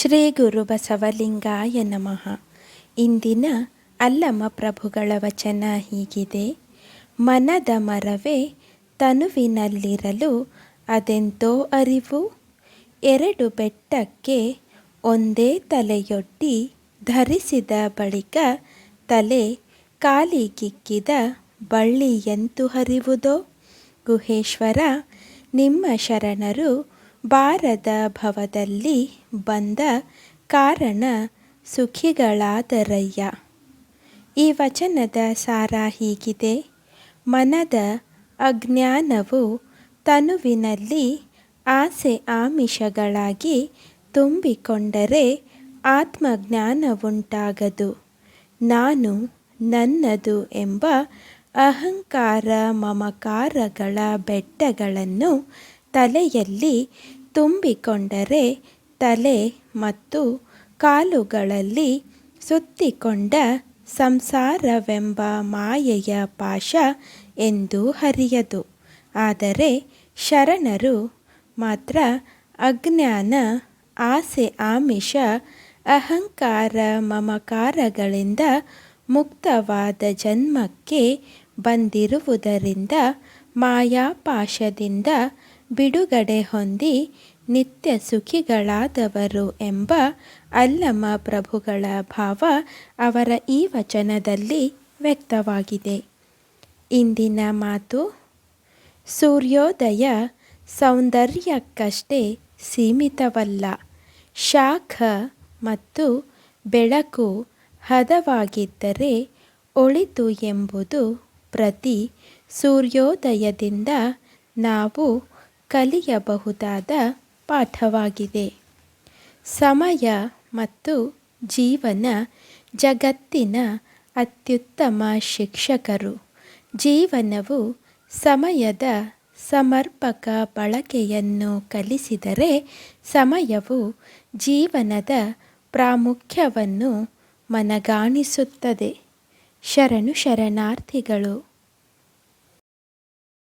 ಶ್ರೀ ಗುರು ಬಸವಲಿಂಗಾಯ ನಮಃ. ಇಂದಿನ ಅಲ್ಲಮ ಪ್ರಭುಗಳ ವಚನ ಹೀಗಿದೆ. ಮನದ ಮರವೇ ತನುವಿನಲ್ಲಿರಲು ಅದೆಂತೋ ಅರಿವು? ಎರಡು ಬೆಟ್ಟಕ್ಕೆ ಒಂದೇ ತಲೆಯೊಡ್ಡಿ ಧರಿಸಿದ ಬಳಿಕ ತಲೆ ಕಾಲಿಗಿಕ್ಕಿದ ಬಳ್ಳಿಯಂತು ಹರಿವುದೋ? ಗುಹೇಶ್ವರ, ನಿಮ್ಮ ಶರಣರು ಬಾರದ ಭವದಲ್ಲಿ ಬಂದ ಕಾರಣ ಸುಖಿಗಳಾದರಯ್ಯ. ಈ ವಚನದ ಸಾರ ಹೀಗಿದೆ. ಮನದ ಅಜ್ಞಾನವು ತನುವಿನಲ್ಲಿ ಆಸೆ ಆಮಿಷಗಳಾಗಿ ತುಂಬಿಕೊಂಡರೆ ಆತ್ಮಜ್ಞಾನವುಂಟಾಗದು. ನಾನು ನನ್ನದು ಎಂಬ ಅಹಂಕಾರ ಮಮಕಾರಗಳ ಬೆಟ್ಟಗಳನ್ನು ತಲೆಯಲ್ಲಿ ತುಂಬಿಕೊಂಡರೆ ತಲೆ ಮತ್ತು ಕಾಲುಗಳಲ್ಲಿ ಸುತ್ತಿಕೊಂಡ ಸಂಸಾರವೆಂಬ ಮಾಯೆಯ ಪಾಶ ಎಂದು ಹರಿಯದು. ಆದರೆ ಶರಣರು ಮಾತ್ರ ಅಜ್ಞಾನ, ಆಸೆ, ಆಮಿಷ, ಅಹಂಕಾರ, ಮಮಕಾರಗಳಿಂದ ಮುಕ್ತವಾದ ಜನ್ಮಕ್ಕೆ ಬಂದಿರುವುದರಿಂದ ಮಾಯಾಪಾಶದಿಂದ ಬಿಡುಗಡೆ ಹೊಂದಿ ನಿತ್ಯ ಸುಖಿಗಳಾದವರು ಎಂಬ ಅಲ್ಲಮ ಪ್ರಭುಗಳ ಭಾವ ಅವರ ಈ ವಚನದಲ್ಲಿ ವ್ಯಕ್ತವಾಗಿದೆ. ಇಂದಿನ ಮಾತು, ಸೂರ್ಯೋದಯ ಸೌಂದರ್ಯಕ್ಕಷ್ಟೇ ಸೀಮಿತವಲ್ಲ, ಶಾಖ ಮತ್ತು ಬೆಳಕು ಹದವಾಗಿದ್ದರೆ ಒಳಿತು ಎಂಬುದು ಪ್ರತಿ ಸೂರ್ಯೋದಯದಿಂದ ನಾವು ಕಲಿಯಬಹುದಾದ ಪಾಠವಾಗಿದೆ. ಸಮಯ ಮತ್ತು ಜೀವನ ಜಗತ್ತಿನ ಅತ್ಯುತ್ತಮ ಶಿಕ್ಷಕರು. ಜೀವನವು ಸಮಯದ ಸಮರ್ಪಕ ಬಳಕೆಯನ್ನು ಕಲಿಸಿದರೆ ಸಮಯವು ಜೀವನದ ಪ್ರಾಮುಖ್ಯವನ್ನು ಮನಗಾಣಿಸುತ್ತದೆ. ಶರಣು ಶರಣಾರ್ಥಿಗಳು.